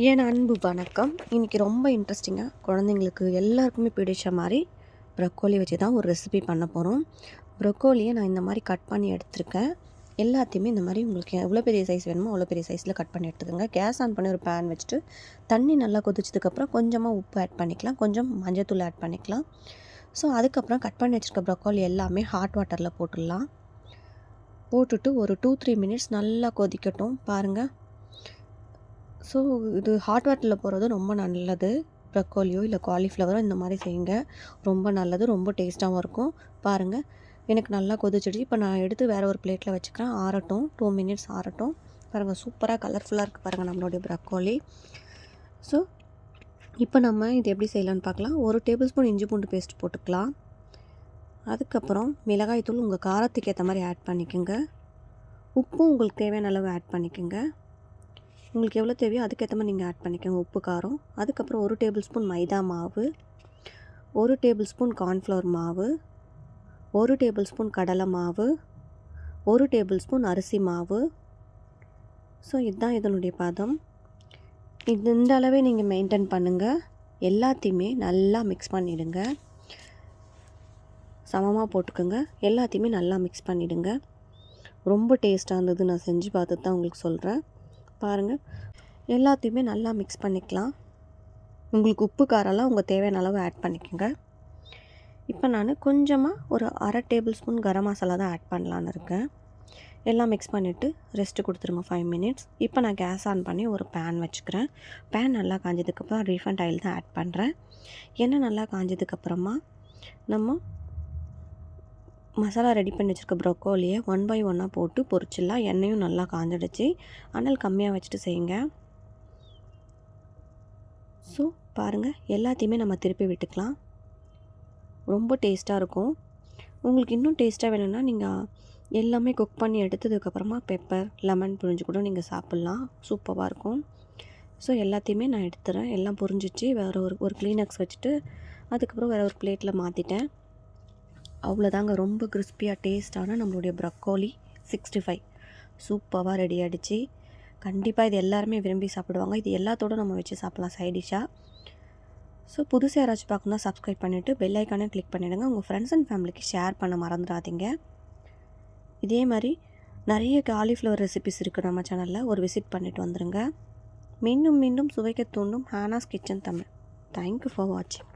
என் அன்பு வணக்கம். இன்றைக்கி ரொம்ப இன்ட்ரெஸ்டிங்காக குழந்தைங்களுக்கு எல்லாருக்குமே பிடிச்ச மாதிரி ப்ரொக்கோலி வச்சு தான் ஒரு ரெசிபி பண்ண போகிறோம் ப்ரொக்கோலியை நான் இந்த மாதிரி கட் பண்ணி எடுத்திருக்கேன். எல்லாத்தையுமே இந்த மாதிரி உங்களுக்கு எவ்வளோ பெரிய சைஸ் வேணுமோ அவ்வளோ பெரிய சைஸில் கட் பண்ணி எடுத்துக்கோங்க. கேஸ் ஆன் பண்ணி ஒரு பேன் வச்சுட்டு தண்ணி நல்லா கொதிச்சதுக்கப்புறம் கொஞ்சமாக உப்பு ஆட் பண்ணிக்கலாம். கொஞ்சம் மஞ்சத்தூள் ஆட் பண்ணிக்கலாம். ஸோ அதுக்கப்புறம் கட் பண்ணி வச்சுருக்க ப்ரொக்கோலி எல்லாமே ஹாட் வாட்டரில் போட்டுடலாம். போட்டுட்டு ஒரு டூ த்ரீ மினிட்ஸ் நல்லா கொதிக்கட்டும். பாருங்கள் ஸோ இது ஹாட் வாட்டரில் போகிறது ரொம்ப நல்லது. ப்ரக்கோலியோ இல்லை காலிஃப்ளவரோ இந்த மாதிரி செய்யுங்க. ரொம்ப நல்லது ரொம்ப டேஸ்ட்டாகவும் இருக்கும். பாருங்கள் எனக்கு நல்லா கொதிச்சிடுச்சு. இப்போ நான் எடுத்து வேறு ஒரு பிளேட்டில் வச்சுக்கிறேன். ஆறட்டும் டூ மினிட்ஸ் ஆறட்டும். பாருங்கள் சூப்பராக கலர்ஃபுல்லாக இருக்குது பாருங்கள் நம்மளுடைய ப்ரக்கோலி ஸோ இப்போ நம்ம இது எப்படி செய்யலான்னு பார்க்கலாம். ஒரு டேபிள் ஸ்பூன் இஞ்சி பூண்டு பேஸ்ட் போட்டுக்கலாம். அதுக்கப்புறம் மிளகாய் தூள் உங்கள் காரத்துக்கு ஏற்ற மாதிரி ஆட் பண்ணிக்கோங்க. உப்பும் உங்களுக்கு தேவையான அளவு ஆட் பண்ணிக்கோங்க. உங்களுக்கு எவ்வளோ தேவையோ அதுக்கேற்ற மாதிரி நீங்கள் ஆட் பண்ணிக்கோங்க. உப்பு காரம். அதுக்கப்புறம் ஒரு டேபிள் ஸ்பூன் மைதா மாவு ஒரு டேபிள் ஸ்பூன் கார்ன்ஃப்ளவர் மாவு ஒரு டேபிள் ஸ்பூன் கடலை மாவு ஒரு டேபிள் ஸ்பூன் அரிசி மாவு. ஸோ இதுதான் இதனுடைய பதம். இது இந்த அளவே நீங்கள் மெயின்டைன் பண்ணுங்கள் எல்லாத்தையுமே நல்லா மிக்ஸ் பண்ணிவிடுங்க சமமாக போட்டுக்கோங்க. எல்லாத்தையுமே நல்லா மிக்ஸ் பண்ணிவிடுங்க ரொம்ப டேஸ்ட்டாக இருந்தது. நான் செஞ்சு பார்த்துட்டு தான் உங்களுக்கு சொல்கிறேன் பாருங்கள் எல்லாத்தையுமே நல்லா மிக்ஸ் பண்ணிக்கலாம். உங்களுக்கு உப்பு காரெல்லாம் உங்கள் தேவையான அளவு ஆட் பண்ணிக்கோங்க. இப்போ நான் கொஞ்சமாக ஒரு அரை டேபிள் ஸ்பூன் கரம் மசாலா தான் ஆட் பண்ணலான்னு இருக்கேன். எல்லாம் மிக்ஸ் பண்ணிவிட்டு ரெஸ்ட்டு கொடுத்துருங்க ஃபைவ் மினிட்ஸ் இப்போ நான் கேஸ் ஆன் பண்ணி ஒரு பேன் வச்சுக்கிறேன். பேன் நல்லா காஞ்சதுக்கப்புறம் ரீஃபண்ட் ஆயில் தான் ஆட் பண்ணுறேன் எண்ணெய் நல்லா காஞ்சதுக்கப்புறமா நம்ம மசாலா ரெடி பண்ணி வச்சுருக்க ப்ரொக்கோலியை ஒன் பை ஒன்னாக போட்டு பொரிச்சிடலாம். எண்ணெயும் நல்லா காஞ்சிடுச்சு. அனல் கம்மியாக வச்சுட்டு செய்யுங்க. ஸோ பாருங்கள் எல்லாத்தையுமே நம்ம திருப்பி விட்டுக்கலாம். ரொம்ப டேஸ்ட்டாக இருக்கும். உங்களுக்கு இன்னும் டேஸ்ட்டாக வேணும்னா நீங்கள் எல்லாமே குக் பண்ணி எடுத்ததுக்கப்புறமா பெப்பர் லெமன் புரிஞ்சு கூட நீங்கள் சாப்பிட்லாம். சூப்பராக இருக்கும். ஸோ எல்லாத்தையுமே நான் எடுத்துகிறேன் எல்லாம் புரிஞ்சிச்சு. வேறு ஒரு ஒரு க்ளீனக்ஸ் வச்சுட்டு அதுக்கப்புறம் வேறு ஒரு பிளேட்டில் மாற்றிட்டேன் அவ்வளோதாங்க. ரொம்ப கிறிஸ்பியாக டேஸ்ட்டான நம்மளுடைய ப்ரக்கோலி சிக்ஸ்டி ஃபைவ் சூப்பராக ரெடி ஆகிடுச்சு கண்டிப்பாக இது எல்லாருமே விரும்பி சாப்பிடுவாங்க. இது எல்லாத்தோடு நம்ம வச்சு சாப்பிட்லாம் சைடிஷாக ஸோ புதுசாக யாராச்சும் பார்க்கணுன்னா சப்ஸ்கிரைப் பண்ணிவிட்டு பெல் ஐக்கானே கிளிக் பண்ணிவிடுங்க உங்கள் ஃப்ரெண்ட்ஸ் அண்ட் ஃபேமிலிக்கு ஷேர் பண்ண மறந்துடாதீங்க. இதே மாதிரி நிறைய காலிஃப்ளவர் ரெசிபிஸ் இருக்குது நம்ம சேனலில் ஒரு விசிட் பண்ணிவிட்டு வந்துடுங்க மீண்டும் மீண்டும் சுவைக்க தூண்டும் Hana's kitchen Tamil. Thank you for வாட்சிங்